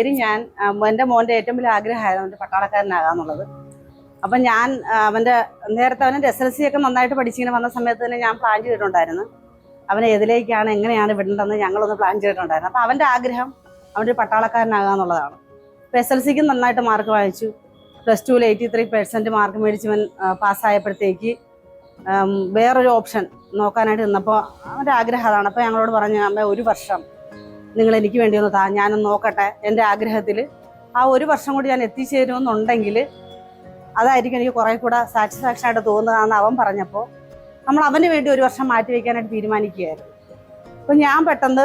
പേര് ഞാൻ എന്റെ മോന്റെ ഏറ്റവും വലിയ ആഗ്രഹമായിരുന്നു അവന്റെ പട്ടാളക്കാരനാകാന്നുള്ളത്. അപ്പം ഞാൻ അവന്റെ നേരത്തെ അവന്റെ എസ് എൽ സി ഒക്കെ നന്നായിട്ട് പഠിച്ചിങ്ങനെ വന്ന സമയത്ത് തന്നെ ഞാൻ പ്ലാൻ ചെയ്തിട്ടുണ്ടായിരുന്നു. അവനെ ഏതിലേക്കാണ് എങ്ങനെയാണ് വിടേണ്ടതെന്ന് ഞങ്ങളൊന്ന് പ്ലാൻ ചെയ്തിട്ടുണ്ടായിരുന്നു. അപ്പം അവന്റെ ആഗ്രഹം അവന്റെ ഒരു പട്ടാളക്കാരനാകാന്നുള്ളതാണ്. ഇപ്പോൾ എസ് എൽ സിക്ക് നന്നായിട്ട് മാർക്ക് വാങ്ങിച്ചു. പ്ലസ് ടുവിൽ എയ്റ്റി ത്രീ പെർസെന്റ് മാർക്ക് മേടിച്ചവൻ പാസ്സായപ്പോഴത്തേക്ക് വേറൊരു ഓപ്ഷൻ നോക്കാനായിട്ട് നിന്നപ്പോൾ അവന്റെ ആഗ്രഹം അതാണ്. അപ്പോൾ ഞങ്ങളോട് പറഞ്ഞു അമ്മ ഒരു വർഷം നിങ്ങൾ എനിക്ക് വേണ്ടി ഒന്ന് താ ഞാനൊന്ന് നോക്കട്ടെ എന്റെ ആഗ്രഹത്തിൽ. ആ ഒരു വർഷം കൂടി ഞാൻ എത്തിച്ചേരുമെന്നുണ്ടെങ്കിൽ അതായിരിക്കും എനിക്ക് കുറേ കൂടെ സാറ്റിസ്ഫാക്ഷൻ ആയിട്ട് തോന്നുകയെന്ന് അവൻ പറഞ്ഞപ്പോൾ നമ്മൾ അവന് വേണ്ടി ഒരു വർഷം മാറ്റി വയ്ക്കാനായിട്ട് തീരുമാനിക്കുകയായിരുന്നു. അപ്പോൾ ഞാൻ പെട്ടെന്ന്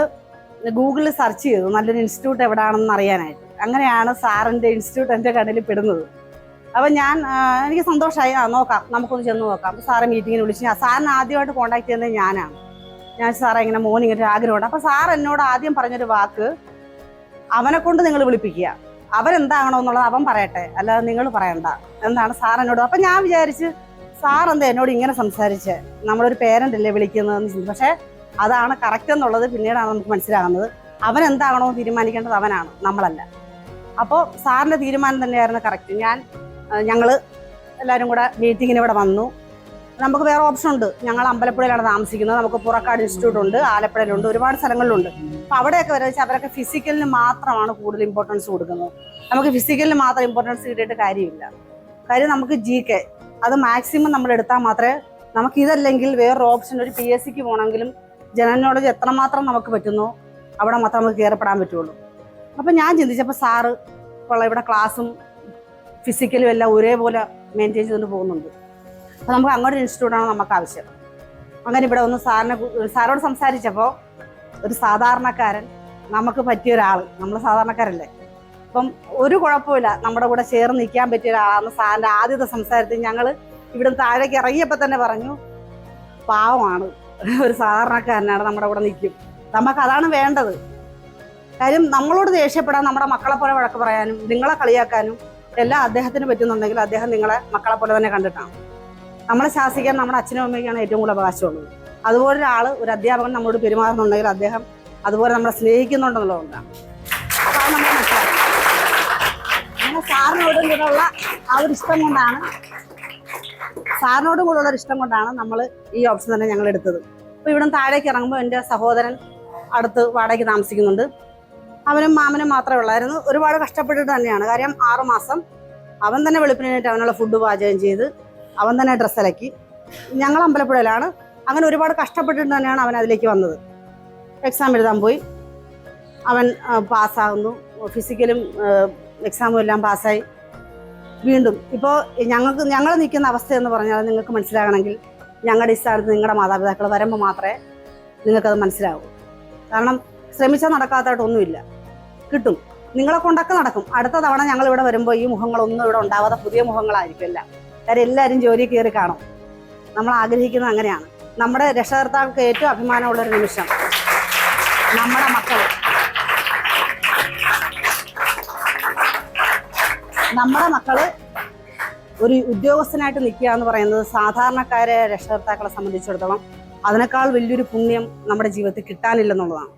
ഗൂഗിളിൽ സെർച്ച് ചെയ്തു നല്ലൊരു ഇൻസ്റ്റിറ്റ്യൂട്ട് എവിടെയാണെന്ന് അറിയാനായിട്ട്. അങ്ങനെയാണ് സാറിന്റെ ഇൻസ്റ്റിറ്റ്യൂട്ട് എന്റെ കടയിൽ പെടുന്നത്. അപ്പം ഞാൻ എനിക്ക് സന്തോഷമായി. ആ നോക്കാം നമുക്കൊന്ന് ചെന്ന് നോക്കാം. സാറെ മീറ്റിങ്ങിന് വിളിച്ച് ഞാൻ സാറിന് ആദ്യമായിട്ട് കോൺടാക്ട് ചെയ്യുന്നത് ഞാനാണ്. ഞാൻ സാറേ ഇങ്ങനെ മോൻ ഇങ്ങനെ ആഗ്രഹമുണ്ട്. അപ്പോൾ സാർ എന്നോട് ആദ്യം പറഞ്ഞൊരു വാക്ക് അവനെ കൊണ്ട് നിങ്ങൾ വിളിപ്പിക്കുക. അവരെന്താകണോ എന്നുള്ളത് അവൻ പറയട്ടെ. അല്ലാതെ നിങ്ങൾ പറയണ്ട. എന്താണ് സാർ എന്നോട്. അപ്പം ഞാൻ വിചാരിച്ച് സാർ എന്താ എന്നോട് ഇങ്ങനെ സംസാരിച്ച്? നമ്മളൊരു പേരന്റ് അല്ലേ വിളിക്കുന്നതെന്ന് പക്ഷേ അതാണ് കറക്റ്റ് എന്നുള്ളത് പിന്നീടാണ് നമുക്ക് മനസ്സിലാകുന്നത്. അവൻ എന്താകണോ തീരുമാനിക്കേണ്ടത് അവനാണ് നമ്മളല്ല. അപ്പോൾ സാറിന്റെ തീരുമാനം തന്നെയായിരുന്നു കറക്റ്റ് ഞാൻ ഞങ്ങൾ എല്ലാവരും കൂടെ മീറ്റിങ്ങിന് ഇവിടെ വന്നു. നമുക്ക് വേറെ ഓപ്ഷൻ ഉണ്ട്. ഞങ്ങൾ അമ്പലപ്പുഴയിലാണ് താമസിക്കുന്നത്. നമുക്ക് പുറക്കാട് ഇൻസ്റ്റിറ്റ്യൂട്ട് ഉണ്ട് ആലപ്പുഴയിലുണ്ട് ഒരുപാട് സ്ഥലങ്ങളിലുണ്ട്. അപ്പോൾ അവിടെയൊക്കെ വരെ വെച്ചാൽ അവരൊക്കെ ഫിസിക്കലിന് മാത്രമാണ് കൂടുതൽ ഇമ്പോർട്ടൻസ് കൊടുക്കുന്നത്. നമുക്ക് ഫിസിക്കലിന് മാത്രം ഇമ്പോർട്ടൻസ് കിട്ടിയിട്ട് കാര്യമില്ല. കാര്യം നമുക്ക് ജി കെ അത് മാക്സിമം നമ്മൾ എടുത്താൽ മാത്രമേ നമുക്ക് ഇതല്ലെങ്കിൽ വേറൊരു ഓപ്ഷൻ ഒരു പി എസ് സിക്ക് പോകണമെങ്കിലും ജനറൽ നോളജ് എത്രമാത്രം നമുക്ക് പറ്റുന്നു അവിടെ മാത്രം നമുക്ക് കയറപ്പെടാൻ പറ്റുള്ളൂ. അപ്പം ഞാൻ ചിന്തിച്ചപ്പോൾ സാറ് ഇവിടെ ക്ലാസ്സും ഫിസിക്കലും എല്ലാം ഒരേപോലെ മെയിന്റെയിൻ ചെയ്തുകൊണ്ട് പോകുന്നുണ്ട്. അപ്പോൾ നമുക്ക് അങ്ങോട്ട് ഇൻസ്റ്റിറ്റ്യൂട്ടാണ് നമുക്ക് ആവശ്യം. അങ്ങനെ ഇവിടെ ഒന്ന് സാറിനെ സാറോട് സംസാരിച്ചപ്പോൾ ഒരു സാധാരണക്കാരൻ നമുക്ക് പറ്റിയ ഒരാൾ നമ്മൾ സാധാരണക്കാരല്ലേ? അപ്പം ഒരു കുഴപ്പമില്ല നമ്മുടെ കൂടെ ചേർന്ന് നിൽക്കാൻ പറ്റിയ ഒരാളാണ് സാറിന്റെ ആദ്യത്തെ സംസാരത്തിൽ ഞങ്ങൾ ഇവിടുന്ന് താഴേക്ക് ഇറങ്ങിയപ്പോൾ തന്നെ പറഞ്ഞു പാവമാണ് ഒരു സാധാരണക്കാരനാണ് നമ്മുടെ കൂടെ നിൽക്കും. നമുക്ക് അതാണ് വേണ്ടത്. കാര്യം നമ്മളോട് ദേഷ്യപ്പെടാൻ നമ്മുടെ മക്കളെ പോലെ വഴക്ക് പറയാനും നിങ്ങളെ കളിയാക്കാനും എല്ലാം അദ്ദേഹത്തിന് പറ്റുന്നുണ്ടെങ്കിൽ അദ്ദേഹം നിങ്ങളെ മക്കളെ പോലെ തന്നെ കണ്ടിട്ടാണ്. നമ്മളെ ശാസിക്കാൻ നമ്മുടെ അച്ഛനും അമ്മയ്ക്കാണ് ഏറ്റവും കൂടുതൽ അവകാശമുള്ളത്. അതുപോലെ ഒരാൾ ഒരു അധ്യാപകൻ നമ്മളോട് പെരുമാറുന്നുണ്ടെങ്കിൽ അദ്ദേഹം അതുപോലെ നമ്മളെ സ്നേഹിക്കുന്നുണ്ടെന്നുള്ളതുകൊണ്ടാണ് അപ്പോൾ അത് നമ്മൾ മനസ്സിലാക്കണം. സാറിനോടും കൂടെയുള്ള ആ ഒരു ഇഷ്ടം കൊണ്ടാണ് സാറിനോടും കൂടെയുള്ള ഇഷ്ടം കൊണ്ടാണ് നമ്മൾ ഈ ഓപ്ഷൻ തന്നെ ഞങ്ങൾ എടുത്തത്. അപ്പോൾ ഇവിടെ താഴേക്ക് ഇറങ്ങുമ്പോൾ എന്റെ സഹോദരൻ അടുത്ത് വാടകയ്ക്ക് താമസിക്കുന്നുണ്ട്. അവനും മാമനും മാത്രമേ ഉള്ളായിരുന്നു. ഒരുപാട് കഷ്ടപ്പെട്ടിട്ട് തന്നെയാണ്. കാര്യം ആറുമാസം അവൻ തന്നെ വെളുപ്പിനായിട്ട് അവനുള്ള ഫുഡ് പാചകം ചെയ്ത് അവൻ തന്നെ ഡ്രസ്സ് ഇലക്കി ഞങ്ങൾ അമ്പലപ്പുഴയിലാണ്. അങ്ങനെ ഒരുപാട് കഷ്ടപ്പെട്ടിട്ട് തന്നെയാണ് അവൻ അതിലേക്ക് വന്നത്. എക്സാം എഴുതാൻ പോയി. അവൻ പാസ്സാകുന്നു ഫിസിക്കലും എക്സാമും എല്ലാം പാസ്സായി വീണ്ടും ഇപ്പോൾ ഞങ്ങൾക്ക് ഞങ്ങൾ നിൽക്കുന്ന അവസ്ഥ എന്ന് പറഞ്ഞാൽ നിങ്ങൾക്ക് മനസ്സിലാകണമെങ്കിൽ ഞങ്ങളുടെ ഈ നിങ്ങളുടെ മാതാപിതാക്കൾ വരുമ്പോൾ മാത്രമേ നിങ്ങൾക്കത് മനസ്സിലാവൂ. കാരണം ശ്രമിച്ചാൽ നടക്കാത്തതായിട്ടൊന്നുമില്ല കിട്ടും. നിങ്ങളെ കൊണ്ടൊക്കെ നടക്കും. അടുത്ത തവണ ഞങ്ങൾ ഇവിടെ വരുമ്പോൾ ഈ മുഖങ്ങളൊന്നും ഇവിടെ ഉണ്ടാവാതെ പുതിയ മുഖങ്ങളായിരിക്കും എല്ലാം. കാര്യം എല്ലാവരും ജോലി കയറി കാണും. നമ്മൾ ആഗ്രഹിക്കുന്നത് അങ്ങനെയാണ്. നമ്മുടെ രക്ഷകർത്താക്കൾക്ക് ഏറ്റവും അഭിമാനമുള്ള ഒരു നിമിഷം. നമ്മുടെ മക്കൾ നമ്മുടെ മക്കൾ ഒരു ഉദ്യോഗസ്ഥനായിട്ട് നിൽക്കുക എന്ന് പറയുന്നത് സാധാരണക്കാരെ രക്ഷകർത്താക്കളെ സംബന്ധിച്ചിടത്തോളം അതിനേക്കാൾ വലിയൊരു പുണ്യം നമ്മുടെ ജീവിതത്തിൽ കിട്ടാനില്ലെന്നുള്ളതാണ്.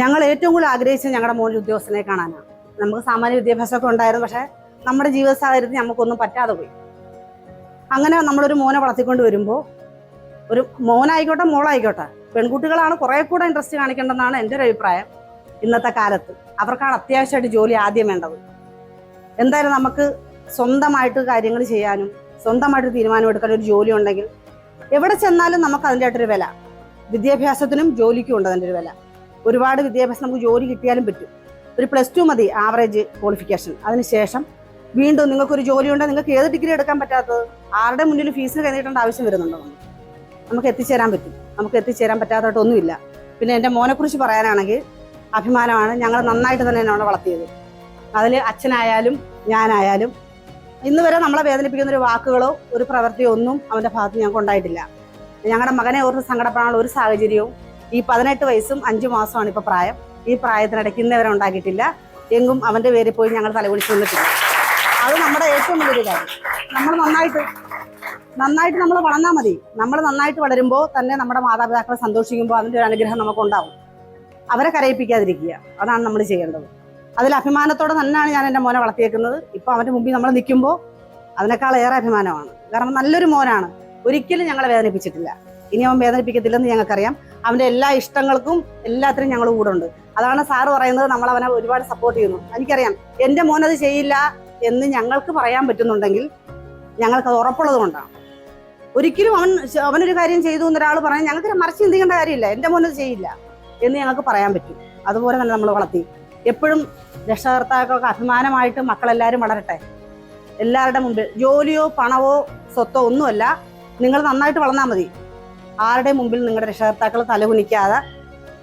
ഞങ്ങൾ ഏറ്റവും കൂടുതൽ ആഗ്രഹിച്ചത് ഞങ്ങളുടെ മോൻ ഉദ്യോഗസ്ഥനെ കാണാനാണ്. നമുക്ക് സാമാന്യ വിദ്യാഭ്യാസമൊക്കെ ഉണ്ടായിരുന്നു പക്ഷേ നമ്മുടെ ജീവിത സാഹചര്യത്തിൽ നമുക്കൊന്നും പറ്റാതെ പോയി. അങ്ങനെ നമ്മളൊരു മോനെ വളർത്തിക്കൊണ്ട് വരുമ്പോൾ ഒരു മോനായിക്കോട്ടെ മോളായിക്കോട്ടെ പെൺകുട്ടികളാണ് കുറേ കൂടെ ഇൻട്രസ്റ്റ് കാണിക്കേണ്ടതെന്നാണ് എന്റെ ഒരു അഭിപ്രായം ഇന്നത്തെ കാലത്ത്. അവർക്കാണ് അത്യാവശ്യമായിട്ട് ജോലി ആദ്യം വേണ്ടത്. എന്തായാലും നമുക്ക് സ്വന്തമായിട്ട് കാര്യങ്ങൾ ചെയ്യാനും സ്വന്തമായിട്ട് തീരുമാനം എടുക്കാൻ ഒരു ജോലി ഉണ്ടെങ്കിൽ എവിടെ ചെന്നാലും നമുക്ക് അതിന്റെ ആയിട്ടൊരു വില. വിദ്യാഭ്യാസത്തിനും ജോലിക്കും ഉണ്ട് അതിന്റെ ഒരു വില. ഒരുപാട് വിദ്യാഭ്യാസം നമുക്ക് ജോലി കിട്ടിയാലും പറ്റും. ഒരു പ്ലസ് ടു മതി ആവറേജ് ക്വാളിഫിക്കേഷൻ അതിനുശേഷം വീണ്ടും നിങ്ങൾക്കൊരു ഉണ്ടെങ്കിൽ നിങ്ങൾക്ക് ഏത് ഡിഗ്രി എടുക്കാൻ പറ്റാത്തത് ആരുടെ മുന്നിൽ ഫീസ് കഴിഞ്ഞിട്ടുണ്ട് ആവശ്യം വരുന്നുണ്ടോ? നമുക്ക് എത്തിച്ചേരാൻ പറ്റും. നമുക്ക് എത്തിച്ചേരാൻ പറ്റാത്തതായിട്ടൊന്നുമില്ല. പിന്നെ എന്റെ മോനെക്കുറിച്ച് പറയാനാണെങ്കിൽ അഭിമാനമാണ്. ഞങ്ങൾ നന്നായിട്ട് തന്നെ എന്നെ വളർത്തിയത്. അതിൽ അച്ഛനായാലും ഞാനായാലും ഇന്ന് വരെ നമ്മളെ വേദനിപ്പിക്കുന്ന ഒരു വാക്കുകളോ ഒരു പ്രവൃത്തിയോ ഒന്നും അവന്റെ ഭാഗത്ത് ഞങ്ങൾക്ക് ഉണ്ടായിട്ടില്ല. ഞങ്ങളുടെ മകനെ ഓർത്ത് സങ്കടപ്പെടാനുള്ള ഒരു സാഹചര്യവും ഈ പതിനെട്ട് വയസ്സും അഞ്ച് മാസമാണ് ഇപ്പോൾ പ്രായം. ഈ പ്രായത്തിനിടയ്ക്ക് ഇന്നേ വരെ ഉണ്ടാക്കിയിട്ടില്ല. എങ്കും അവന്റെ പേരിൽ പോയി ഞങ്ങൾ തലകുളിച്ച് നിന്നിട്ടില്ല. അത് നമ്മുടെ ഏറ്റവും വലിയൊരു കാര്യം. നമ്മൾ നന്നായിട്ട് നന്നായിട്ട് നമ്മൾ വളർന്നാൽ മതി. നമ്മൾ നന്നായിട്ട് വളരുമ്പോൾ തന്നെ നമ്മുടെ മാതാപിതാക്കളെ സന്തോഷിക്കുമ്പോൾ അതിന്റെ ഒരു അനുഗ്രഹം നമുക്കുണ്ടാവും. അവരെ കരയിപ്പിക്കാതിരിക്കുക. അതാണ് നമ്മൾ ചെയ്യേണ്ടത്. അതിൽ അഭിമാനത്തോടെ തന്നെയാണ് ഞാൻ എന്റെ മോനെ വളർത്തിയേക്കുന്നത്. ഇപ്പോൾ അവന്റെ മുമ്പിൽ നമ്മൾ നിൽക്കുമ്പോൾ അതിനേക്കാൾ ഏറെ അഭിമാനമാണ്. കാരണം നല്ലൊരു മോനാണ്. ഒരിക്കലും ഞങ്ങളെ വേദനിപ്പിച്ചിട്ടില്ല. ഇനി അവൻ വേദനിപ്പിക്കത്തില്ലെന്ന് ഞങ്ങൾക്കറിയാം. അവന്റെ എല്ലാ ഇഷ്ടങ്ങൾക്കും എല്ലാത്തിനും ഞങ്ങൾ കൂടെ ഉണ്ട്. അതാണ് സാറ് പറയുന്നത്. നമ്മൾ അവനെ ഒരുപാട് സപ്പോർട്ട് ചെയ്യുന്നു. എനിക്കറിയാം. എന്റെ മോൻ അത് ചെയ്യില്ല. എന്ന് ഞങ്ങൾക്ക് പറയാൻ പറ്റുന്നുണ്ടെങ്കിൽ ഞങ്ങൾക്ക് അത് ഉറപ്പുള്ളത് കൊണ്ടാണ്. ഒരിക്കലും അവൻ അവനൊരു കാര്യം ചെയ്തു എന്നൊരാൾ പറഞ്ഞാൽ ഞങ്ങൾക്ക് മറിച്ച് ചിന്തിക്കേണ്ട കാര്യമില്ല എന്റെ മോനത് ചെയ്യില്ല എന്ന് ഞങ്ങൾക്ക് പറയാൻ പറ്റും. അതുപോലെ തന്നെ നമ്മൾ വളർത്തി. എപ്പോഴും രക്ഷകർത്താക്കൾക്ക് അഭിമാനമായിട്ട് മക്കളെല്ലാവരും വളരട്ടെ. എല്ലാവരുടെ മുമ്പിൽ ജോലിയോ പണമോ സ്വത്തോ ഒന്നുമല്ല. നിങ്ങൾ നന്നായിട്ട് വളർന്നാൽ മതി. ആരുടെ മുമ്പിൽ നിങ്ങളുടെ രക്ഷകർത്താക്കൾ തലകുനിക്കാതെ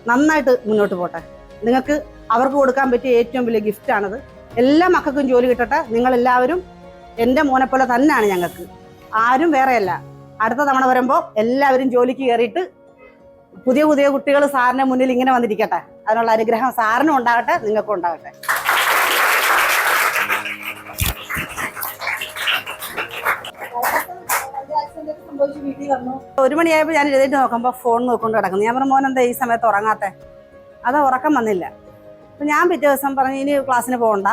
നന്നായിട്ട് മുന്നോട്ട് പോട്ടെ. നിങ്ങൾക്ക് അവർക്ക് കൊടുക്കാൻ പറ്റിയ ഏറ്റവും വലിയ ഗിഫ്റ്റാണത് എല്ലാ മക്കൾക്കും ജോലി കിട്ടട്ടെ. നിങ്ങളെല്ലാവരും എന്റെ മോനെ പോലെ തന്നെയാണ് ഞങ്ങൾക്ക്. ആരും വേറെയല്ല. അടുത്ത തവണ വരുമ്പോൾ എല്ലാവരും ജോലിക്ക് കയറിയിട്ട് പുതിയ പുതിയ കുട്ടികൾ സാറിന്റെ മുന്നിൽ ഇങ്ങനെ വന്നിരിക്കട്ടെ. അതിനുള്ള അനുഗ്രഹം സാറിനും ഉണ്ടാകട്ടെ നിങ്ങൾക്കും ഉണ്ടാകട്ടെ. ഒരു മണിയായപ്പോൾ ഞാൻ എഴുതിയിട്ട് നോക്കുമ്പോൾ ഫോൺ നോക്കൊണ്ട് കിടക്കുന്നു. ഞാൻ പറഞ്ഞു മോൻ എന്താ ഈ സമയത്ത് ഉറങ്ങാത്തെ? അത് ഉറക്കം വന്നില്ല. അപ്പം ഞാൻ പിറ്റേ ദിവസം പറഞ്ഞു ഇനി ക്ലാസ്സിന് പോകണ്ട.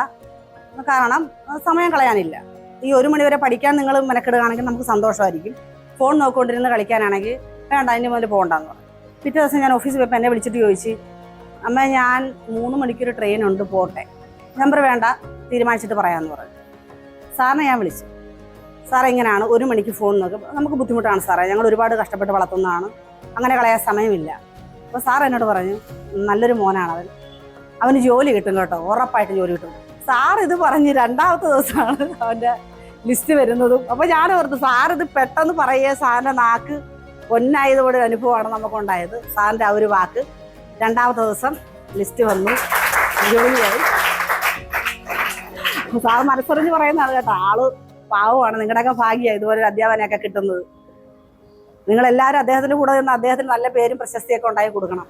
കാരണം സമയം കളയാനില്ല. ഈ ഒരു മണിവരെ പഠിക്കാൻ നിങ്ങൾ മെനക്കെടുകയാണെങ്കിൽ നമുക്ക് സന്തോഷമായിരിക്കും. ഫോൺ നോക്കിക്കൊണ്ടിരുന്ന് കളിക്കാനാണെങ്കിൽ വേണ്ട അതിന്റെ മുതൽ പോകണ്ടെന്ന് പറഞ്ഞു. പിറ്റേ ദിവസം ഞാൻ ഓഫീസിൽ പോയപ്പോൾ എന്നെ വിളിച്ചിട്ട് ചോദിച്ചു അമ്മ ഞാൻ മൂന്ന് മണിക്കൊരു ട്രെയിൻ ഉണ്ട് പോട്ടെ. നമ്പർ വേണ്ട തീരുമാനിച്ചിട്ട് പറയാമെന്ന് പറഞ്ഞു. സാറിനെ ഞാൻ വിളിച്ചു. സാറേ ഇങ്ങനെയാണ്. ഒരു മണിക്ക് ഫോൺ നോക്കും. നമുക്ക് ബുദ്ധിമുട്ടാണ് സാറേ. ഞങ്ങൾ ഒരുപാട് കഷ്ടപ്പെട്ട് വളർത്തുന്നതാണ്. അങ്ങനെ കളയാൻ സമയമില്ല. അപ്പോൾ സാർ എന്നോട് പറഞ്ഞു നല്ലൊരു മോനാണ് അവൻ അവന് ജോലി കിട്ടും കേട്ടോ ഉറപ്പായിട്ട് ജോലി കിട്ടും. സാർ ഇത് പറഞ്ഞ് രണ്ടാമത്തെ ദിവസമാണ് അവന്റെ ലിസ്റ്റ് വരുന്നതും. അപ്പോൾ ഞാൻ ഓർത്തു സാർ ഇത് പെട്ടെന്ന് പറയുക സാറിന്റെ നാക്ക് പൊന്നായതോടെ അനുഭവമാണ് നമുക്കുണ്ടായത്. സാറിന്റെ ആ ഒരു വാക്ക് രണ്ടാമത്തെ ദിവസം ലിസ്റ്റ് വന്നു ജോലിയായി. സാർ മനസ്സറിഞ്ഞ് പറയുന്നതാണ് കേട്ടോ ആൾ പാവമാണ് നിങ്ങളുടെയൊക്കെ ഭാഗ്യമാണ് ഇതുപോലെ ഒരു അധ്യാപനയൊക്കെ കിട്ടുന്നത്. നിങ്ങൾ എല്ലാവരും അദ്ദേഹത്തിന്റെ കൂടെ നിന്ന് അദ്ദേഹത്തിന് നല്ല പേരും പ്രശസ്തിയൊക്കെ ഉണ്ടായി കൊടുക്കണം.